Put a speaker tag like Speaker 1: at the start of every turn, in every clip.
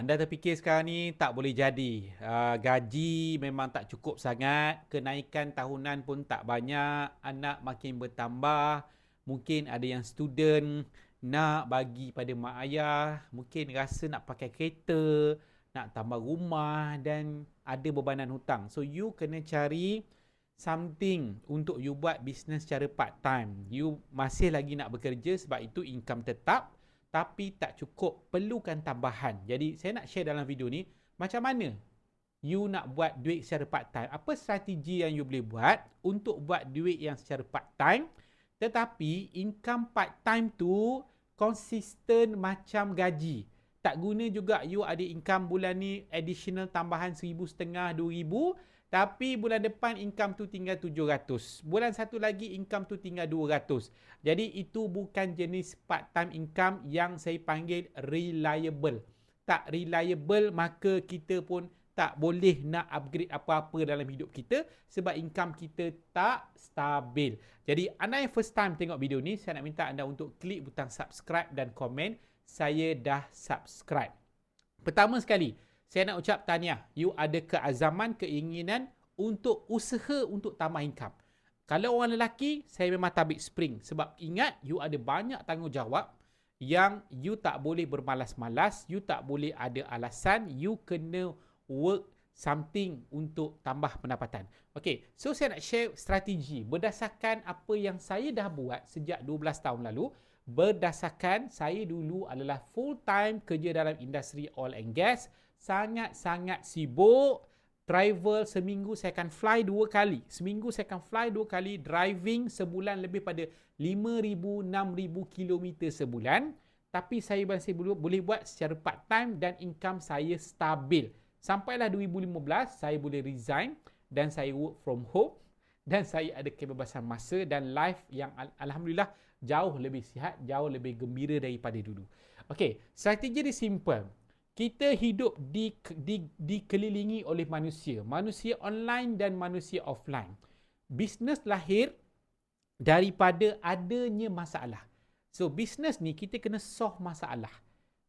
Speaker 1: Anda terfikir sekarang ni tak boleh jadi. Uh, gaji memang tak cukup sangat. Kenaikan tahunan pun tak banyak. Anak makin bertambah. Mungkin ada yang student nak bagi pada mak ayah. Mungkin rasa nak pakai kereta. Nak tambah rumah dan ada bebanan hutang. So you kena cari something untuk you buat business secara part time. You masih lagi nak bekerja sebab itu income tetap tapi tak cukup perlukan tambahan. Jadi saya nak share dalam video ni macam mana you nak buat duit secara part time. Apa strategi yang you boleh buat untuk buat duit yang secara part time tetapi income part time tu konsisten macam gaji. Tak guna juga you ada income bulan ni additional tambahan seribu setengah, dua ribu tapi bulan depan income tu tinggal 700. Bulan satu lagi income tu tinggal 200. Jadi itu bukan jenis part time income yang saya panggil reliable. Tak reliable maka kita pun tak boleh nak upgrade apa-apa dalam hidup kita sebab income kita tak stabil. Jadi anda yang first time tengok video ni, saya nak minta anda untuk klik butang subscribe dan komen. Saya dah subscribe. Pertama sekali, saya nak ucap tahniah. You ada keazaman, keinginan untuk usaha untuk tambah income. Kalau orang lelaki, saya memang tabik spring. Sebab ingat, you ada banyak tanggungjawab yang you tak boleh bermalas-malas, you tak boleh ada alasan, you kena work something untuk tambah pendapatan. Okay, so saya nak share strategi berdasarkan apa yang saya dah buat sejak 12 tahun lalu. Berdasarkan saya dulu adalah full time kerja dalam industri oil and gas sangat-sangat sibuk. Travel seminggu saya akan fly dua kali. Seminggu saya akan fly dua kali. Driving sebulan lebih pada 5,000-6,000 km sebulan. Tapi saya masih boleh buat secara part time dan income saya stabil. Sampailah 2015 saya boleh resign dan saya work from home dan saya ada kebebasan masa dan life yang alhamdulillah jauh lebih sihat, jauh lebih gembira daripada dulu. Okey, strategi ni simple kita hidup di, di, dikelilingi oleh manusia. Manusia online dan manusia offline. Bisnes lahir daripada adanya masalah. So, bisnes ni kita kena solve masalah.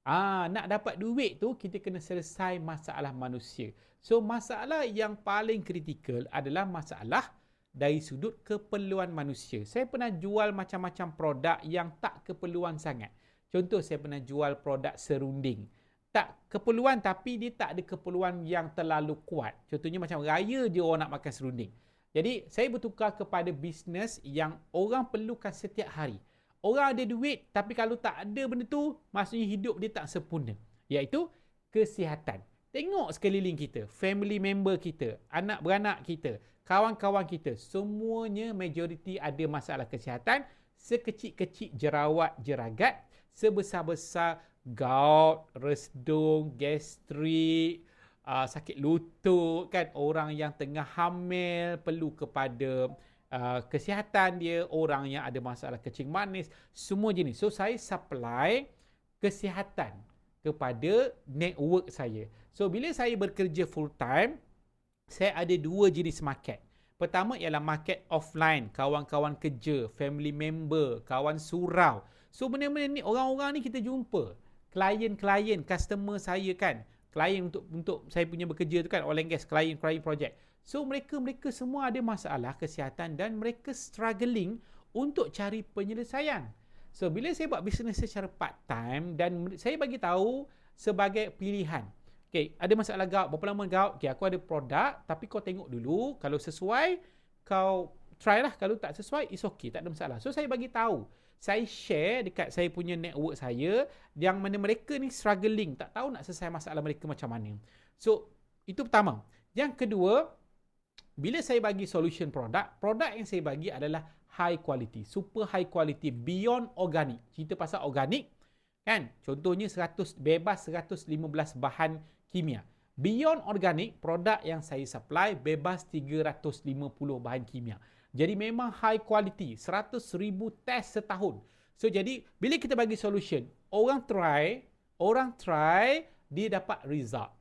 Speaker 1: Ah, nak dapat duit tu, kita kena selesai masalah manusia. So, masalah yang paling kritikal adalah masalah dari sudut keperluan manusia. Saya pernah jual macam-macam produk yang tak keperluan sangat. Contoh, saya pernah jual produk serunding tak keperluan tapi dia tak ada keperluan yang terlalu kuat. Contohnya macam raya je orang nak makan serunding. Jadi saya bertukar kepada bisnes yang orang perlukan setiap hari. Orang ada duit tapi kalau tak ada benda tu maksudnya hidup dia tak sempurna. Iaitu kesihatan. Tengok sekeliling kita, family member kita, anak beranak kita, kawan-kawan kita, semuanya majoriti ada masalah kesihatan sekecil-kecil jerawat jeragat sebesar-besar gout, resdung, gastrik, uh, sakit lutut kan orang yang tengah hamil perlu kepada uh, kesihatan dia, orang yang ada masalah kecing manis, semua jenis. So saya supply kesihatan kepada network saya. So bila saya bekerja full time, saya ada dua jenis market. Pertama ialah market offline, kawan-kawan kerja, family member, kawan surau. So benda-benda ni orang-orang ni kita jumpa klien-klien customer saya kan. Klien untuk untuk saya punya bekerja tu kan oil and gas klien klien project. So mereka mereka semua ada masalah kesihatan dan mereka struggling untuk cari penyelesaian. So bila saya buat bisnes secara part time dan saya bagi tahu sebagai pilihan. Okey ada masalah gout berapa lama gout? Okey aku ada produk tapi kau tengok dulu. Kalau sesuai kau try lah. Kalau tak sesuai it's okay tak ada masalah. So saya bagi tahu saya share dekat saya punya network saya yang mana mereka ni struggling tak tahu nak selesai masalah mereka macam mana. So itu pertama. Yang kedua, bila saya bagi solution produk, produk yang saya bagi adalah high quality, super high quality beyond organic. Cerita pasal organic kan? Contohnya 100 bebas 115 bahan kimia. Beyond organic, produk yang saya supply bebas 350 bahan kimia. Jadi memang high quality, 100 ribu test setahun. So jadi bila kita bagi solution, orang try, orang try, dia dapat result.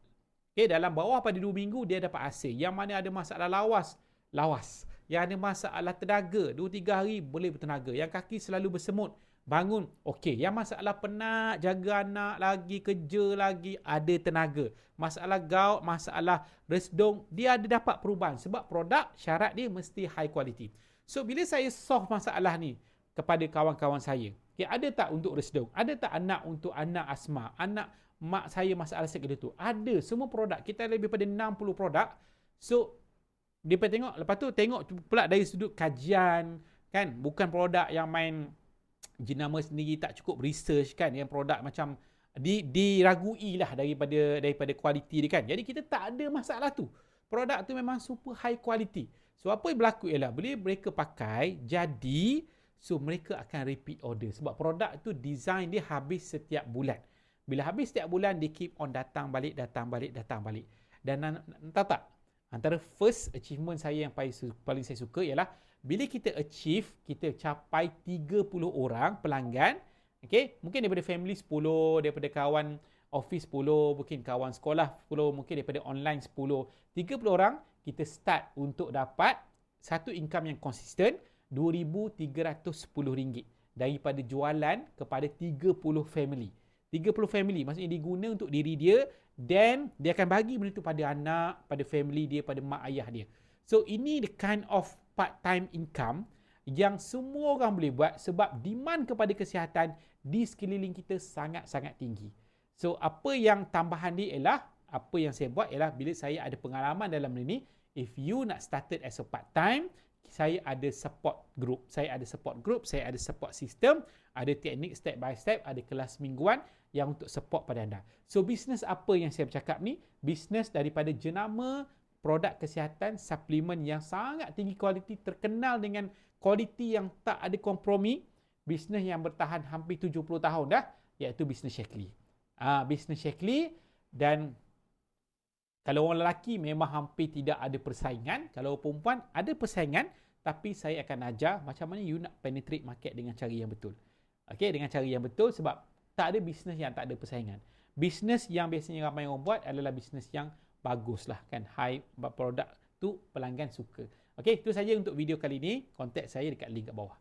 Speaker 1: Okay, dalam bawah pada 2 minggu dia dapat hasil. Yang mana ada masalah lawas, lawas. Yang ada masalah tenaga, 2-3 hari boleh bertenaga. Yang kaki selalu bersemut, bangun okey. Yang masalah penat jaga anak lagi kerja lagi ada tenaga. Masalah gout masalah resdung dia ada dapat perubahan sebab produk syarat dia mesti high quality. So bila saya solve masalah ni kepada kawan-kawan saya okay, ada tak untuk resdung? Ada tak anak untuk anak asma? Anak mak saya masalah segitu tu? Ada. Semua produk. Kita lebih pada 60 produk. So dia tengok lepas tu tengok pula dari sudut kajian kan bukan produk yang main jenama sendiri tak cukup research kan yang produk macam di diragui lah daripada daripada kualiti dia kan. Jadi kita tak ada masalah tu. Produk tu memang super high quality. So apa yang berlaku ialah bila mereka pakai jadi so mereka akan repeat order sebab produk tu design dia habis setiap bulan. Bila habis setiap bulan dia keep on datang balik datang balik datang balik. Dan entah tak antara first achievement saya yang paling, paling saya suka ialah bila kita achieve, kita capai 30 orang pelanggan, okay? mungkin daripada family 10, daripada kawan office 10, mungkin kawan sekolah 10, mungkin daripada online 10, 30 orang, kita start untuk dapat satu income yang konsisten, RM2,310 daripada jualan kepada 30 family. 30 family maksudnya diguna untuk diri dia then dia akan bagi benda tu pada anak, pada family dia, pada mak ayah dia. So ini the kind of part-time income yang semua orang boleh buat sebab demand kepada kesihatan di sekeliling kita sangat-sangat tinggi. So apa yang tambahan dia ialah apa yang saya buat ialah bila saya ada pengalaman dalam ini if you nak started as a part-time saya ada support group. Saya ada support group, saya ada support system, ada teknik step by step, ada kelas mingguan yang untuk support pada anda. So bisnes apa yang saya bercakap ni? Bisnes daripada jenama produk kesihatan suplemen yang sangat tinggi kualiti terkenal dengan kualiti yang tak ada kompromi bisnes yang bertahan hampir 70 tahun dah iaitu bisnes Shakely. Ah bisnes Shakely dan kalau orang lelaki memang hampir tidak ada persaingan, kalau perempuan ada persaingan tapi saya akan ajar macam mana you nak penetrate market dengan cara yang betul. Okey, dengan cara yang betul sebab tak ada bisnes yang tak ada persaingan. Bisnes yang biasanya ramai orang buat adalah bisnes yang bagus lah kan. High produk tu pelanggan suka. Okey itu saja untuk video kali ini. Kontak saya dekat link kat bawah